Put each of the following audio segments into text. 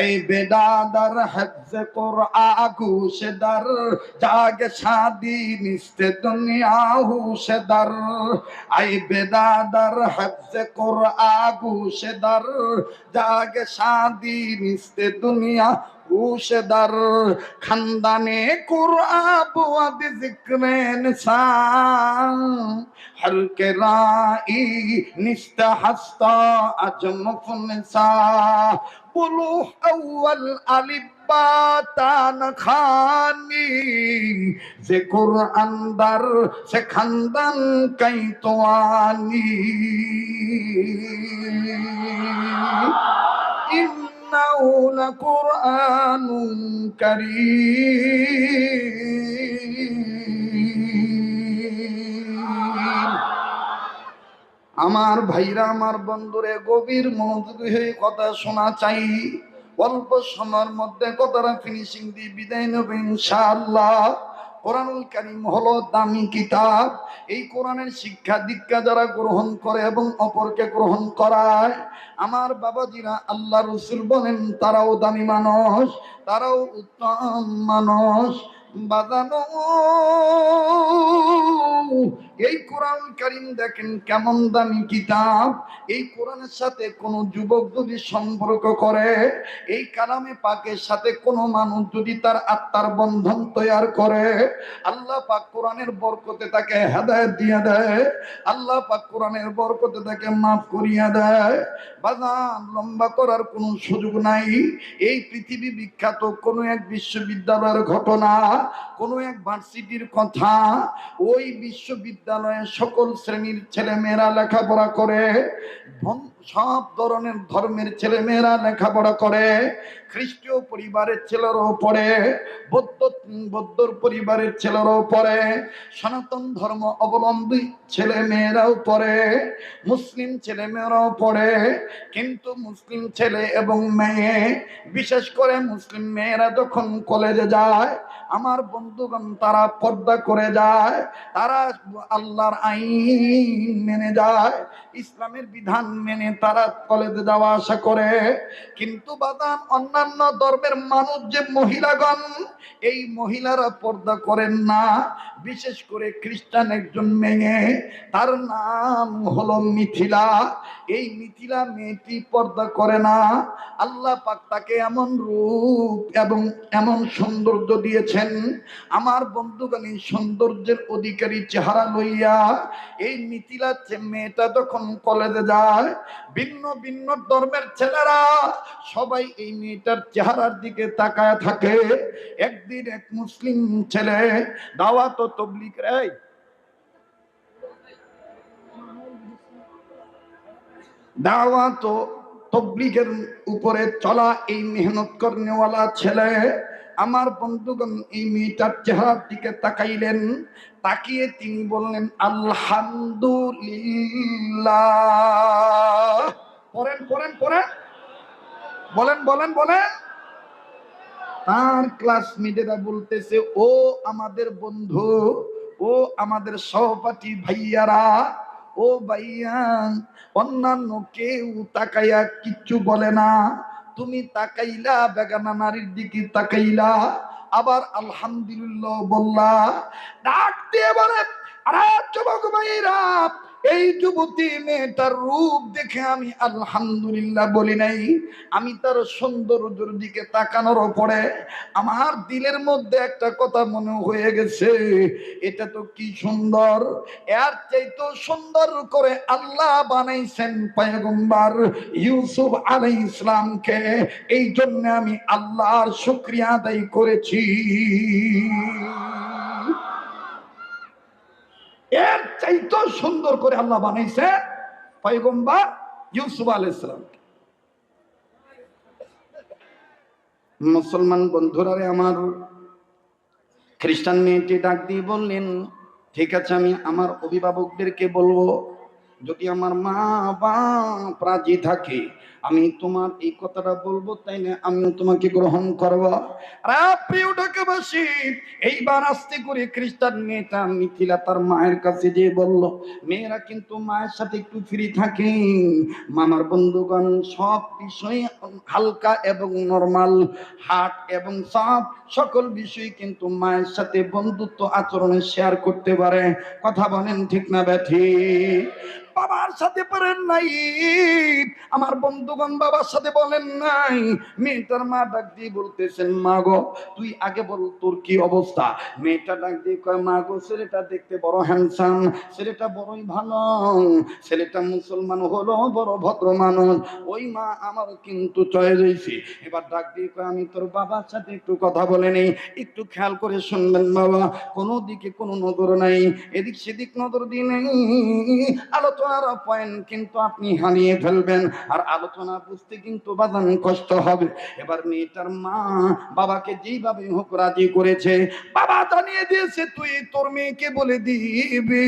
এই বেদাদার হজ্জে কোরআ ঘুষেদার জাগে শাদি নিস্তে দুনিয়া হুশেদার। এই বেদাদার হজ্জে কোরআ ঘুষেদার জাগে শাদি নিস্তে দুনিয়া হুশেদার। খানদানে কোরআ বুয়াদ জিকরে নিসান হর কে রাই নিস্তা হাস্তা আজম ফুনসা। قلوح أول ألف পাতান খানি। যে কোরআনদার সে খানদান কাই তোয়ানি إنه لقرآن كريم আমার ভাইরা, আমার বন্ধুরে গভীর মনোযোগী হয়ে কথা শোনা চাই। অল্প সময়ের মধ্যে কথাটা ফিনিশিং দিয়ে বিদায় নেব ইনশাআল্লাহ। কোরআনুল কারিম হলো দামি কিতাব। এই কোরআনের শিক্ষা দীক্ষা যারা গ্রহণ করে এবং অপরকে গ্রহণ করায়, আমার বাবাজিরা আল্লাহ রসুল বলেন, তারাও দামি মানুষ, তারাও উত্তম মানুষ। বাজানো এই কোরআন কারিম দেখেন কেমন দামি কিতাব। এই কোরআনের সাথে কোন যুবক যদি সম্পর্ক করে, এই কালামে পাকের সাথে কোনো মানুষ যদি তার আত্মার বন্ধন তৈয়ার করে, আল্লাহ পাক কোরআনের বরকতে তাকে হেদায়ত দিয়ে দেয়, আল্লাহ পাক কোরআনের বরকতে তাকে মাফ করিয়া দেয়। বাজান লম্বা করার কোনো সুযোগ নাই। এই পৃথিবী বিখ্যাত কোনো এক বিশ্ববিদ্যালয়ের ঘটনা কোনো এক ভার্সিটির কথা, ওই বিশ্ববিদ্যালয়ে সকল শ্রেণির ছেলেমেয়েরা লেখাপড়া করে সব ধরনের ধর্মের ছেলেমেয়েরা লেখাপড়া করে খ্রিস্টীয় পরিবারের ছেলেরাও পড়ে, বৌদ্ধ, বৌদ্ধর পরিবারের ছেলেরাও পড়ে, সনাতন ধর্ম অবলম্বী ছেলে মেয়েরাও পড়ে, মুসলিম ছেলে মেয়েরাও পড়ে, কিন্তু মুসলিম ছেলে এবং মেয়ে, বিশেষ করে মুসলিম মেয়েরা যখন কলেজে যায়, আমার বন্ধুগণ তারা পর্দা করে যায়, তারা আল্লাহর আইন মেনে যায়, ইসলামের বিধান মেনে তারা কলেজে যাওয়া আসা করে, কিন্তু বাদাম অন্যান্য ধর্মের মানুষ যে মহিলাগণ এই মহিলারা পর্দা করেন না। বিশেষ করে খ্রিস্টান একজন মেয়ে, তার নাম হলো মিথিলা। এই মিথিলা মেয়েটি পর্দা করে না। আল্লাহ পাক তাকে এমন রূপ এবং এমন সৌন্দর্য দিয়েছেন, আমার বন্ধুগণ, এই সৌন্দর্যের অধিকারী চেহারা লইয়া এই মিথিলা মেয়েটা যখন কলেজে যায়, ভিন্ন ভিন্ন ধর্মের ছেলেরা সবাই এই মেয়েটার চেহারার দিকে তাকায় থাকে। একদিন এক মুসলিম ছেলে দাওয়াত তবলিক এই দাওয়াত তবলিগের উপরে চলা এই মেহনত করনেওয়ালা ছেলে। আমার বন্ধুগণ এই মেয়েটার চেহারার দিকে তাকাইলেন। তাকিয়ে তিনি বললেন, আলহামদুলিল্লাহ। পড়েন পড়েন পড়েন। বলেন বলেন বলেন। তার ক্লাসমেটেরা বলতেছে, ও আমাদের বন্ধু, ও আমাদের সহপাঠী ভাইয়ারা, ও ভাইয়া, অন্যান্য কেউ তাকাইয়া কিচ্ছু বলে না। তুমি তাকাইলা, বেগানা নারীর দিকে তাকাইলা। আবার আলহামদুলিল্লাহ বললা ডাক দিয়ে বলে আরে যুবক ভাইরা এই যুবতী মেয়েটার রূপ দেখে আমি আলহামদুলিল্লাহ বলি নাই। আমি তার সৌন্দর্যের দিকে তাকানোর পরে আমার দিলের মধ্যে একটা কথা মনে হয়ে গেছে, এটা তো কি সুন্দর। এর চাইতো সুন্দর করে আল্লাহ বানাইছেন পয়গম্বর ইউসুফ আলাই ইসলামকে এই জন্য আমি আল্লাহর শুক্রিয়া আদায় করেছি। এর চাইতো সুন্দর করে আল্লাহ বানাইছে পয়গম্বর ইউসুফ আলাইহিস সালামকে মুসলমান বন্ধুরা রে আমার, খ্রিস্টান মেয়েটি ডাক দিয়ে বললেন, ঠিক আছে, আমি আমার অভিভাবকদেরকে বলব, যদি আমার মা বাপ রাজি থাকে আমি তোমার এই কথাটা বলব, তাই না? আমিও তোমাকে গ্রহণ করব। প্রিয় ঢাকাবাসী, এইবার আস্তে করে খ্রিস্টান মেয়েটা মিথিলা তার মায়ের কাছে যে বলল, মেয়েরা কিন্তু মায়ের সাথে একটু ফ্রি থাকে। মামার বন্ধুগণ, সব বিষয়ে হালকা এবং নরমাল, হাট এবং সব সকল বিষয় কিন্তু মায়ের সাথে বন্ধুত্ব আচরণে শেয়ার করতে পারে। কথা বলেন ঠিক না ব্যাঠি বাবার সাথে পারেন নাই। আমার বন্ধুগণ, বাবার সাথে বলেন নাই। মেয়েটার মা ডাক দিয়ে বলতেছেন, মা গো, তুই আগে বল তোর কি অবস্থা? মেয়েটা ডাক দিয়ে কয়, মা গো, ছেলেটা দেখতে বড় হ্যান্ডসাম ছেলেটা বড়ই ভালো, ছেলেটা মুসলমান হলো, বড় ভদ্র মানুষ। ওই মা আমার কিন্তু চয়ে রয়েছে এবার ডাক দিয়ে কয়, আমি তোর বাবার সাথে একটু কথা বলে নেই, একটু খেয়াল করে শুনবেন বাবা। কোনো দিকে কোনো নজর নাই, এদিক সেদিক নজর দিয়ে নেই। আলোচনার পয়েন্ট কিন্তু আপনি হারিয়ে ফেলবেন। আর আলোচনা বুঝতে কিন্তু বাদান কষ্ট হবে। এবার মেয়েটার মা বাবাকে যেইভাবে হোক রাজি করেছে, বাবা জানিয়ে দিয়েছে তুই তোর মেয়েকে বলে দিবি।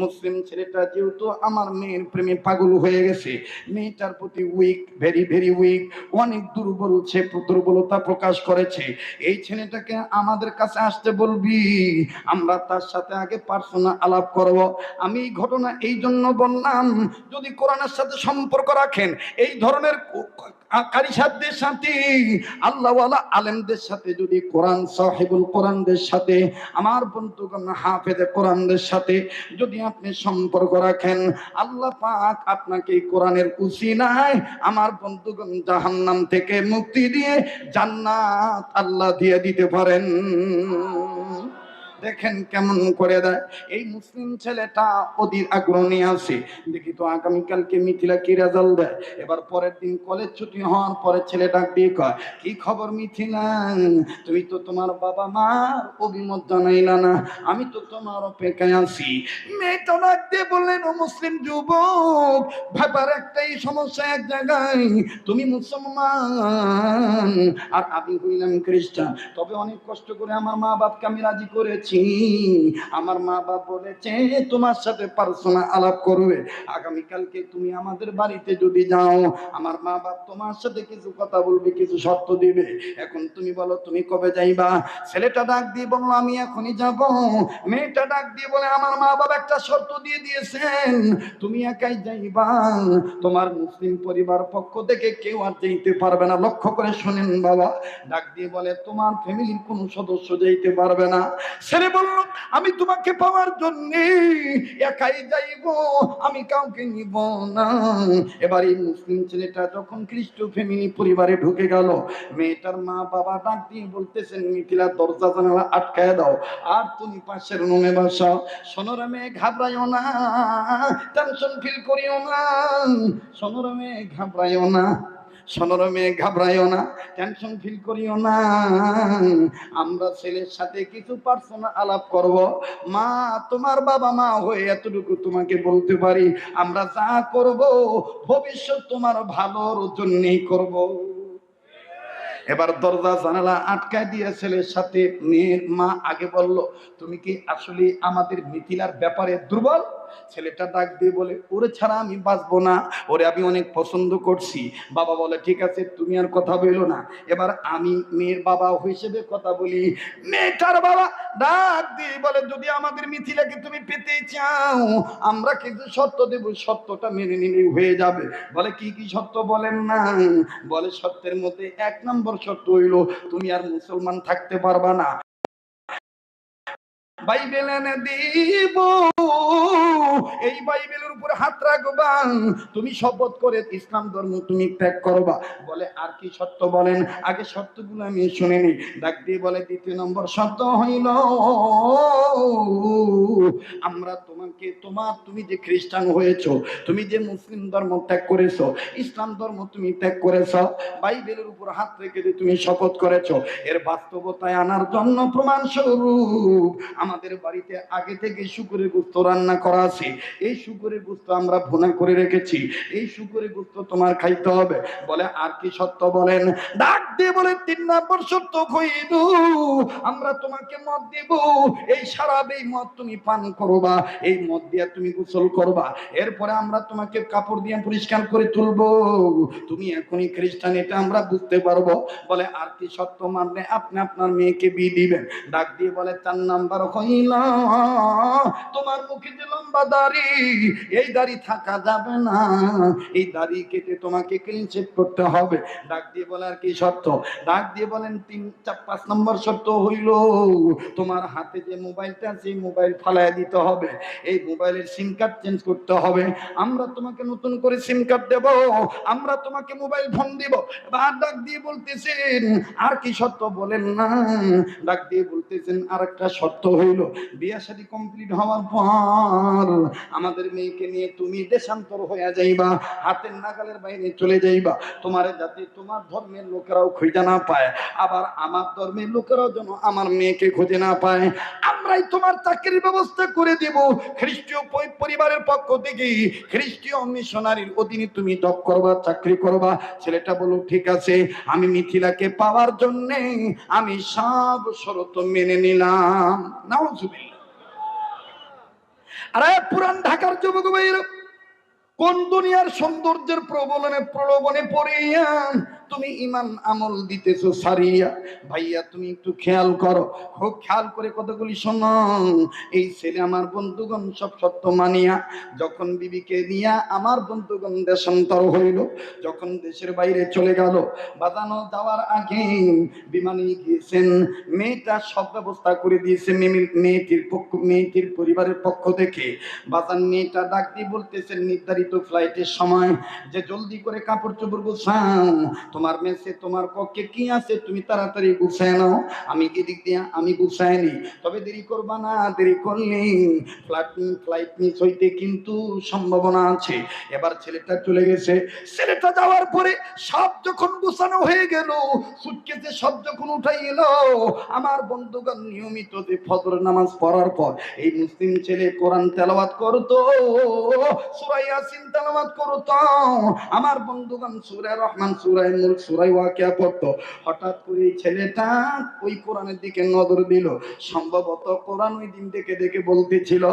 মুসলিম ছেলেটা যেহেতু আমার মেয়ের প্রেমে পাগল হয়ে গেছে, মেয়েটার প্রতি উইক ভেরি ভেরি উইক অনেক দুর্বল সে দুর্বলতা প্রকাশ করেছে। এই ছেলেটাকে আমাদের কাছে আসতে বলবি, আমরা তার সাথে আগে পার্সোনাল আলাপ করব। আমি ঘটনা এই জন্য বললাম, যদি কোরআনের সাথে সম্পর্ক রাখেন এই ধরনের কারিসাদদের সাথে, আল্লাহওয়ালা আলেমদের সাথে, যদি কোরআন সাহেবুল কোরআনদের সাথে, আমার বন্ধুগণ হাফেজে কোরআনদের সাথে যদি আপনি সম্পর্ক রাখেন, আল্লাহ পাক আপনাকে কোরআনের উসিলায় আমার বন্ধুগণ জাহান্নাম থেকে মুক্তি দিয়ে জান্নাত আল্লাহ দিয়ে দিতে পারেন। দেখেন কেমন করে দেয়। এই মুসলিম ছেলেটা অধীর আগ্রহ নিয়ে আসে দেখি তো আগামীকালকে মিথিলা কি রেজাল্ট দেয়? এবার পরের দিন কলেজ ছুটি হওয়ার পরে ছেলে ডাক দিয়ে কয়? কি খবর মিথিলা? তুমি তো তোমার বাবা মার অভিমত জানাইলা না। আমি তো তোমার অপেক্ষায় আছি। মেয়েটা দিয়ে বললেন, ও মুসলিম যুবক, ব্যাপার একটাই, সমস্যা এক জায়গায়। তুমি মুসলমান, আর আমি হইলাম খ্রিস্টান। তবে অনেক কষ্ট করে আমার মা বাপকে আমি রাজি করেছি। আমার মা বাপ বলেছে, তোমার সাথে পার্সোনাল আলাপ করবে। আগামীকালকে তুমি আমাদের বাড়িতে যদি যাও, আমার মা বাপ তোমার সাথে কিছু কথা বলবে, কিছু শর্ত দিবে। এখন তুমি বলো, তুমি কবে যাইবা? ছেলেটা ডাক দিয়ে বলল, আমি এখনই যাব। মেয়েটা ডাক দিয়ে বলে, আমার মা বাবা একটা শর্ত দিয়ে দিয়েছেন। তুমি একাই যাইবা। তোমার মুসলিম পরিবার পক্ষ থেকে কেউ আর যেতে পারবে না। লক্ষ্য করে শোনেন বাবা। ডাক দিয়ে বলে, তোমার ফ্যামিলির কোনো সদস্য যেতে পারবে না। ছেলে বলল, আমি তোমাকে পাওয়ার জন্য একাই যাইব, আমি কাউকে নিব না। এবার এই মুসলিম ছেলেটা যখন খ্রিস্ট ফ্যামিলি পরিবারে ঢুকে গেল, মেয়েটার মা বাবা ডাক দিয়ে বলতেছেন, মিথিলা, দরজা জানালা আটকায় দাও, আর তুমি পাশের রুমে বসাও সোনরামে ঘাবড়াইও না টেনশন ফিল করিও না। সোনরামে ঘাবড়াইও না। সনরমে ঘাবড়াইও না টেনশন ফিল করিও না। আমরা ছেলের সাথে কিছু পার্সোনাল আলাপ করব। মা, তোমার বাবা মা হয়ে এতটুকু তোমাকে বলতে পারি, আমরা যা করব, ভবিষ্যৎ তোমার ভালোর জন্যই করব। এবার দরজা জানালা আটকায় দিয়ে ছেলের সাথে মেয়ের মা আগে বলল, তুমি কি আসলে আমাদের মিথিলার ব্যাপারে দুর্বল? ছেলেটা ডাক দিয়ে বলে, ওরে ছাড়া আমি বাঁচবো না। ওরে আমি অনেক পছন্দ করছি। বাবা বলে, ঠিক আছে, তুমি আর কথা বলো না। এবার আমি মেয়ের বাবা হিসেবে কথা বলি। মেয়েটার বাবা ডাক দিয়ে বলে, যদি আমাদের মিথিলাকে তুমি পেতে চাও, আমরা কিন্তু সত্য দেব। সত্যটা মেনে নিলেই হয়ে যাবে। বলে, কি কি সত্য বলেন না? বলে, সত্যের মধ্যে এক নম্বর সত্য হইল, তুমি আর মুসলমান থাকতে পারবা না। বাইবেল এনে দিব। এই বাইবেলের উপরে হাত রাখবা। তুমি শপথ করে ইসলাম ধর্ম তুমি ত্যাগ করবা। বলে, আর কি সত্য বলেন? আগে সত্যগুলো আমি শুনে নি ডাক দিয়ে বলে, দ্বিতীয় নম্বর সত্য হইল, আমরা তোমাকে, তোমার, তুমি যে খ্রিস্টান হয়েছো, তুমি যে মুসলিম ধর্ম ত্যাগ করেছ, ইসলাম ধর্ম তুমি ত্যাগ করেছ, বাইবেলের উপর হাত রেখে যে তুমি শপথ করেছ, এর বাস্তবতায় আনার জন্য প্রমাণ স্বরূপ আমাদের বাড়িতে আগে থেকে শুকুরের গোস্ত রান্না করা আছে। এই শুকুরের গোস্ত আমরা ভুনা করে রেখেছি। এই শুকুরের গোস্ত তোমার খাইতে হবে। বলে, আর কি সত্য বলেন? ডাক দিয়ে বলে, তিন নম্বর সত্য কইল আমরা তোমাকে মদ দেব। এই সারাব এই মদ তুমি পান করবা, এই মদ দিয়ে তুমি গোসল করবা। এরপরে আমরা তোমাকে কাপড় দিয়ে পরিষ্কার করে তুলবো। তুমি এখনই খ্রিস্টান, এটা আমরা বুঝতে পারব। বলে, আর কি সত্য মানে আপনি আপনার মেয়েকে বিয়ে দিবেন? ডাক দিয়ে বলে, চার নাম্বার হইল তোমার মুখে যে লম্বা দাড়ি, এই দাড়ি থাকা যাবে না। এই দাড়ি কেটে তোমাকে ক্লিন শেভ করতে হবে। ডাক দিয়ে বলে, আর কি সত্য ডাক দিয়ে বলেন, তিন, চার, পাঁচ নম্বর সত্য হইল, তোমার হাতে যে মোবাইলটা এই মোবাইল ফালায় দিতে হবে। এই মোবাইলের সিম কার্ড চেঞ্জ করতে হবে। আমরা তোমাকে নতুন করে সিম কার্ড দেব, আমরা তোমাকে মোবাইল ফোন দিব। এবার ডাক দিয়ে বলতেছেন, আর কি সত্য বলেন না? ডাক দিয়ে বলতেছেন আর একটা সত্য হইল। বিয়া শাদী কমপ্লিট হওয়ার পর আমাদের মেয়েকে নিয়ে তুমি দেশান্তর হয়ে যাইবা, হাতের নাগালের বাইরে চলে যাইবা। তোমার যাতে তোমার ধর্মের লোকেরাও খুঁজে না পায়, আবার আমার ধর্মের লোকেরাও যেন আমার মেয়েকে খুঁজে না পায়। আমরাই তোমার চাকরির ব্যবস্থা করে দেব। খ্রিস্টীয় পরিবারের পক্ষ থেকে খ্রিস্টীয় মিশনারির অধীনে তুমি জব করবা, চাকরি করবা। ছেলেটা বলো ঠিক আছে, আমি মিথিলাকে পাওয়ার জন্যে আমি সব শরত মেনে নিলাম। নাউজুবিল্লাহ আরে পুরান ঢাকার যুবক ভাইয়ের কোন দুনিয়ার সৌন্দর্যের প্রবলনে প্রলোভনে পড়িয়া তুমি ইমান আমল দিতেছো সারিয়া। ভাইয়া, তুমি একটু খেয়াল করো। খুব খেয়াল করে কতগুলি শোনো। এই ছেলে আমার বন্ধুগণ, সব সত্য মানিয়া, যখন বিবিকে নিয়া আমার বন্ধুগণ দেশান্তর হইল, যখন দেশের বাইরে চলে গেল, বাজানো যাওয়ার আগে বিমানে গিয়েছেন, মেয়েটা সব ব্যবস্থা করে দিয়েছে মেয়ে- মেয়েটির পক্ষ, মেয়েটির পরিবারের পক্ষ থেকে। বাজান মেয়েটা ডাক দিয়ে বলতেছেন, নির্ধারিত ফ্লাইটের সময় যে জলদি করে কাপড় চোপড় গুছাও তোমার মেসে, তোমার পক্ষে কি আছে? তুমি তাড়াতাড়ি গুছায় নাও। আমি এদিক দিয়ে, আমি গুছাই নি। তবে দেরি করবা না, দেরি করলে ফ্লাইট ফ্লাইট মিস হইতে কিন্তু সম্ভাবনা আছে। এবার ছেলেটা চলে গেছে। ছেলেটা যাওয়ার পরে সব যখন গুছানো হয়ে গেল সুটকেসে সব যখন উঠাই এলো, আমার বন্ধুগণ নিয়মিত যে ফজর নামাজ পড়ার পর এই মুসলিম ছেলে কোরআন তেলাওয়াত করতো সূরা ইয়াসিন তেলাওয়াত করতো। আমার বন্ধুগণ সূরা রহমান সূরা মুলক সূরা ওয়াকিয়া পড়তো। হঠাৎ করে এই ছেলেটা ওই কোরআনের দিকে নজর দিল। সম্ভবত কোরআন ওই দিন দেখে দেখে বলতেছিল,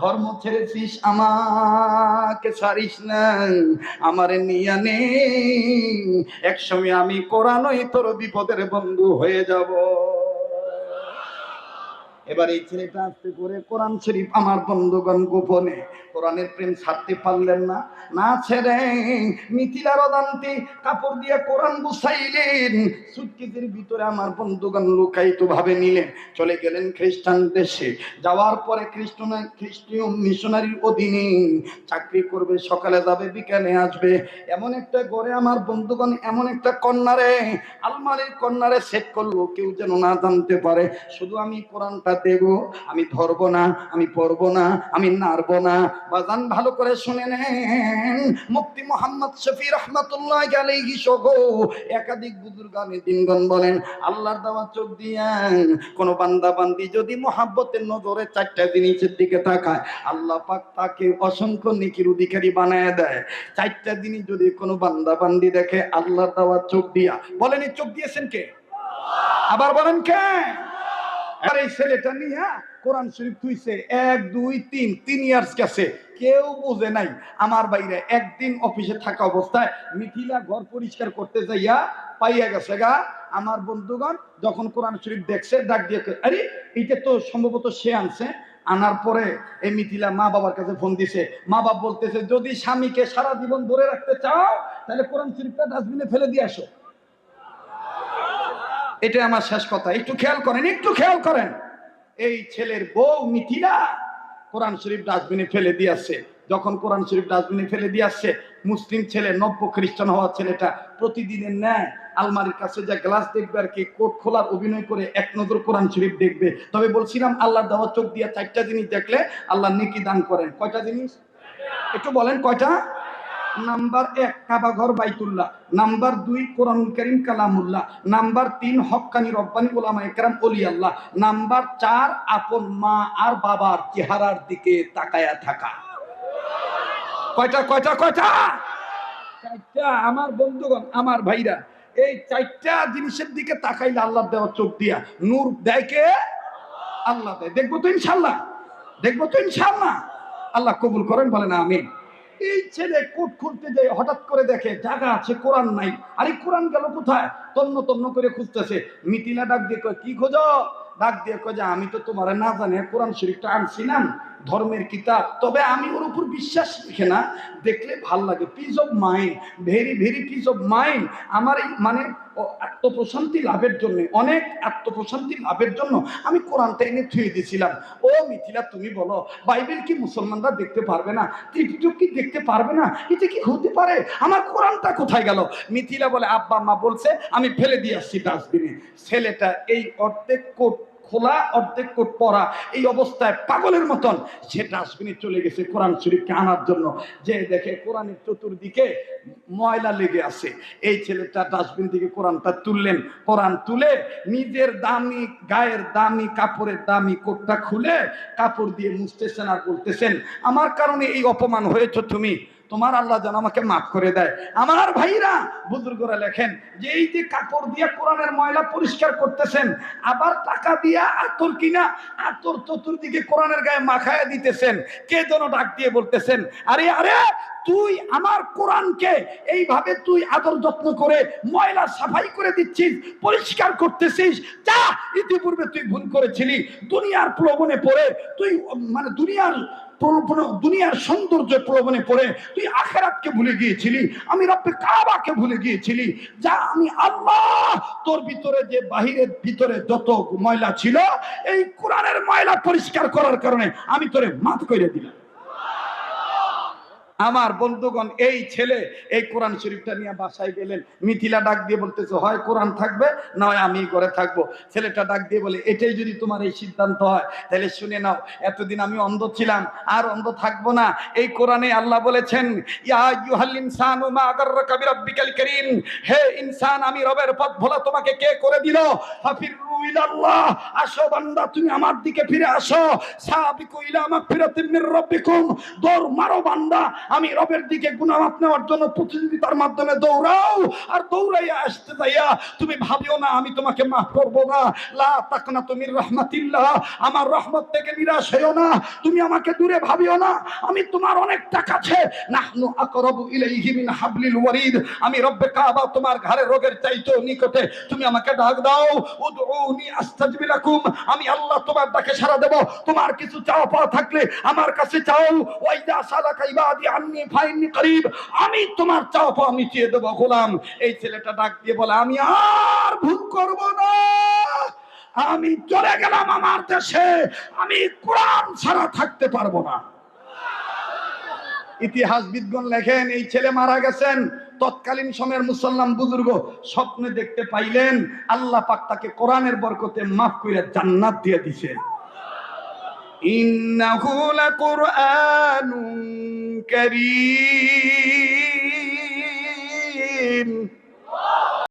ধর্ম ছেড়েছিস আমাকে, ছাড়িস না, আমারে নিয়া নে। একসময় আমি কোরআনই তোর বিপদের বন্ধু হয়ে যাব। এবার এই ছেলেটা আসতে করে কোরআন শরীফ আমার বন্ধুগণ গোপনে কোরআনের প্রেম ছাড়তে পারলেন না। না ছেড়ে মিথিলার অদান্তে কাপড় দিয়ে কোরআন গুছাইলেন। সুটকেসের ভিতরে আমার বন্ধুগণ লুকায়িত ভাবে নিলেন। চলে গেলেন খ্রিস্টান দেশে। যাওয়ার পরে খ্রিস্টান খ্রিস্টীয় মিশনারির অধীনে চাকরি করবে, সকালে যাবে, বিকালে আসবে। এমন একটা ঘরে আমার বন্ধুগণ, এমন একটা কন্যারে, আলমারির কন্যারে সেট করল, কেউ যেন না জানতে পারে। শুধু আমি কোরআনটা দেব, আমি ধরবো না, আমি পড়ব না, আমি নাড়বো না। বাজান ভালো করে শুনে নেন। মুফতি মোহাম্মদ শফি রহমতুল্লাহ আলাইহি সহ একাধিক বুজুর্গানে দিনগণ বলেন, আল্লাহর দেওয়া চোখ দিয়া কোন বান্দা বান্দি যদি মোহাব্বতের নজরে চারটা জিনিসের দিকে তাকায়, আল্লাহ পাক তাকে অসংখ্য নিকির অধিকারী বানায় দেয়। চারটা জিনিস যদি কোনো বান্দা বান্দি দেখে, আল্লাহর দেওয়া চোখ দিয়া বলেন চোখ দিয়েছেন কে? আবার বলেন, কে? আর এই ছেলেটা নিয়ে কোরআন শরীফ থুইছে এক, দুই, তিন তিন ইয়ার্স গেছে। কেউ বুঝে নাই আমার বাইরে একদিন অফিসে থাকা অবস্থায় মিথিলা ঘর পরিষ্কার করতে যাইয়া পাইয়া গেছে গা। আমার বন্ধুগণ যখন কোরআন শরীফ দেখছে, ডাক দিয়ে আরে, এইটা তো সম্ভবত সে আনছে। আনার পরে এই মিথিলা মা বাবার কাছে ফোন দিছে। মা বাবা বলতেছে, যদি স্বামীকে সারা জীবন ধরে রাখতে চাও, তাহলে কোরআন শরীফটা ডাস্টবিনে ফেলে দিয়ে আসো। এটা আমার শেষ কথা। একটু খেয়াল করেন, একটু খেয়াল করেন। এই ছেলের বউ মিথিলা কোরআন শরীফ ডাস্টবিনে ফেলে দিয়েছে। যখন কোরআন শরীফ ডাস্টবিনে ফেলে দিয়েছে, মুসলিম ছেলে নব্য খ্রিস্টান হওয়া ছেলেটা প্রতিদিনের ন্যায় আলমারির কাছে যা গ্লাস দেখবে আর কি, কোট খোলার অভিনয় করে এক নজর কোরআন শরীফ দেখবে। তবে বলছিলাম, আল্লাহর দেওয়া চোখ দিয়ে চারটা জিনিস দেখলে আল্লাহ নেকি দান করেন। কয়টা জিনিস? একটু বলেন কয়টা? নাম্বার এক কাবাঘর বাইতুল্লাহ, নাম্বার দুই কোরআনুল করিম কালামুল্লাহ, নাম্বার তিন হকানি রব্বানি ওলামা একরাম অলি আল্লাহ নাম্বার চার আপন মা আর বাবার চেহারার দিকে তাকায়া থাকা। কয়টা কয়টা কয়টা? চারটা, আমার বন্ধুগণ, আমার ভাইরা, এই চারটা জিনিসের দিকে তাকাইলে আল্লাহ দেওয়া চোখ দিয়া, নূর দেয় কে? আল্লাহ দেয়। দেখব তো ইনশাল্লাহ, দেখব তো ইনশাল্লাহ। আল্লাহ কবুল করেন বলে না আমি এই ছেলে কোট খুলতে যায় হঠাৎ করে দেখে, জায়গা আছে, কোরআন নাই। আরে কোরআন গেল কোথায়? তন্ন তন্ন করে খুঁজতেছে। মিতিলা ডাক দিয়ে কয়, কি খোঁজ? ডাক দিয়ে কয় যে, আমি তো তোমার না জানি কোরআন শরীফটা আনছিলাম। ধর্মের কিতাব। তবে আমি ওর উপর বিশ্বাস রেখে না। দেখলে ভালো লাগে। Peace of mind very very peace of mind আমার মানে আত্মপ্রশান্তি লাভের জন্য, অনেক আত্মপ্রশান্তি লাভের জন্য আমি কোরআনটা এনে থুয়ে দিয়েছিলাম। ও মিথিলা, তুমি বলো, বাইবেল কি মুসলমানরা দেখতে পারবে না? ত্রিপিটক কি দেখতে পারবে না? এটা কি হতে পারে? আমার কোরআনটা কোথায় গেল? মিথিলা বলে, আব্বা, মা বলছে, আমি ফেলে দিয়ে আসছি ডাস্টবিনে। ছেলেটা এই অর্ধেক কোট খোলা অর্ধেক কোট পরা এই অবস্থায় পাগলের মতন সে ডাস্টবিনে চলে গেছে কোরআন শরীফকে আনার জন্য। যে দেখে কোরআনের চতুর্দিকে ময়লা লেগে আছে। এই ছেলেটা ডাস্টবিন থেকে কোরআনটা তুললেন। কোরআন তুলে নিজের দামি গায়ের দামি কাপড়ের দামি কোটটা খুলে কাপড় দিয়ে মুছতেছেন আর বলতেছেন, আমার কারণে এই অপমান হয়েছ তুমি। তোমার আল্লাহ যেন আমাকে মাফ করে দেয়। আমার ভাইরা, বুজুর্গরা লেখেন যে এই যে কাপড় দিয়ে কোরআনের ময়লা পরিষ্কার করতেছেন, আবার টাকা দিয়া আতর কিনা, আতর চতুর্দিকে কোরআনের গায়ে মাখায়া দিতেছেন, কে যেন ডাক দিয়ে বলতেছেন, আরে আরে, তুই আমার কোরআনকে এইভাবে তুই আদর যত্ন করে ময়লা সাফাই করে দিচ্ছিস, পরিষ্কার করতেছিস, যা ইতিপূর্বে তুই ভুল করেছিলি, দুনিয়ার প্রলোভনে পড়ে তুই মানে দুনিয়ার দুনিয়ার সৌন্দর্য প্রলোভনে পড়ে। তুই আখেরাতকে ভুলে গিয়েছিলি, আমি রব্বে কাবাকে ভুলে গিয়েছিলি, যা আমি আল্লাহ তোর ভিতরে যে বাহিরের ভিতরে যত ময়লা ছিল, এই কোরআনের ময়লা পরিষ্কার করার কারণে আমি তোরে মাফ করে দিলাম। আমার বন্ধুগণ, এই ছেলে এই কোরআন শরীফটা নিয়ে বাসায় গেলেন। মিথিলা ডাক দিয়ে বলতেছে, হয় কোরআন থাকবে, না হয় আমি ঘরে থাকব। ছেলেটা ডাক দিয়ে বলে, এটাই যদি তোমার এই সিদ্ধান্ত হয়, তাহলে শুনে নাও, এতদিন আমি অন্ধ ছিলাম, আর অন্ধ থাকব না। এই কোরআনে আল্লাহ বলেছেন হে ইনসান, আমি রবের পথ ভোলা তোমাকে কে করে দিল? আমার দিকে ফিরে আসো। সাবিকু ইলা মাগফিরাতিন দৌড় মারো বান্দা আমি রবের দিকে গুনামাপ নেওয়ার জন্য প্রতিযোগিতার মাধ্যমে দৌড়াও। আর দৌড়াইয়া আসতে যাইয়া তুমি ভাবিও না, আমি তোমাকে মাফ করব না। লা তাকনা তুমি রহমাতিল্লাহ, আমার রহমত থেকে নিরাশ হইও না। তুমি আমাকে দূরে ভাবিও না, আমি তোমার অনেকটা কাছে নাহনু ইলাইহি মিন হাবলিল ওয়ারিদ, আমি রব্বে কাবা তোমার ঘরে রোগের চাইতেও নিকটে। তুমি আমাকে ডাক দাও, উদউনি আস্তাজিব আমি আল্লাহ তোমার ডাকে সাড়া দেব। তোমার কিছু চাওয়া পাওয়া থাকলে আমার কাছে চাও। ওয়াইদা সালাকা ইবাদি আন্নি ফাইন্নি করিব, আমি তোমার চাওয়া পাওয়া মিটিয়ে দেবো, গোলাম। এই ছেলেটা ডাক দিয়ে বলে, আমি আর ভুল করব না। আমি চলে গেলাম আমার দেশে। আমি কোরআন ছাড়া থাকতে পারব না। ইতিহাসবিদগণ লেখেন, এই ছেলে মারা গেছেন। তৎকালীন সময়ের মুসলমান বুজুর্গ স্বপ্নে দেখতে পাইলেন, আল্লাহ পাক তাকে কোরআনের বরকতে মাফ করে জান্নাত দিয়ে দিছে। ইন্নাহু লাকুরআনুন কারীম।